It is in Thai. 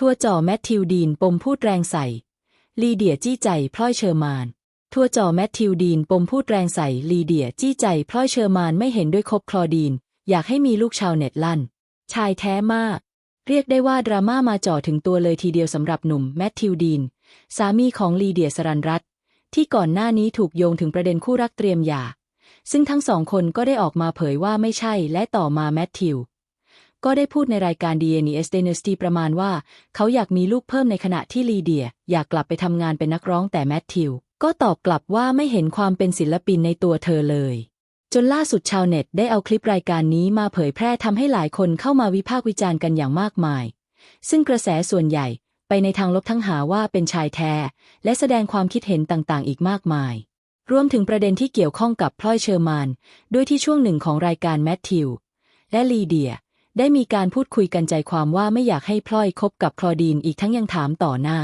ทั่วจอแมทธิวดีนปมพูดแรงใส่ ลีเดียจี้ใจพลอยเชอร์มาน ทั่วจอแมทธิวดีนปมพูดแรงใส่ลีเดียจี้ใจพลอยเชอร์มานไม่เห็นด้วยคบคลอดีน อยากให้มีลูกชาวเน็ตลั่น ชายแท้มาก เรียกได้ว่าดราม่ามาจ่อถึงตัวเลยทีเดียวสำหรับหนุ่มแมทธิวดีน สามีของลีเดียสรันรัตที่ก่อนหน้านี้ถูกโยงถึงประเด็นคู่รักเตรียมหย่าซึ่งทั้งสองคนก็ได้ออกมาเผยว่าไม่ใช่และต่อมาแมทธิว ก็ได้พูดในรายการ DNS Dynasty ประมาณว่า เขาอยากมีลูกเพิ่มในขณะที่ลีเดีย อยากกลับไปทำงานเป็นนักร้องแต่แมทธิว ก็ตอบกลับว่าไม่เห็นความเป็นศิลปินในตัวเธอเลย จนล่าสุดชาวเน็ตได้เอาคลิปรายการนี้มาเผยแพร่ทำให้หลายคนเข้ามาวิพากษ์วิจารณ์กันอย่างมากมาย ซึ่งกระแสส่วนใหญ่ไปในทางลบทั้งหาว่าเป็นชายแท้ และแสดงความคิดเห็นต่างๆ อีกมากมาย รวมถึงประเด็นที่เกี่ยวข้องกับพลอยเชอร์มาน ด้วยที่ช่วงหนึ่งของรายการแมทธิว และลีเดีย ได้มีการพูดคุยกันใจความว่าไม่อยากให้พลอยคบกับคลอดีนอีกทั้งยังถามต่อหน้า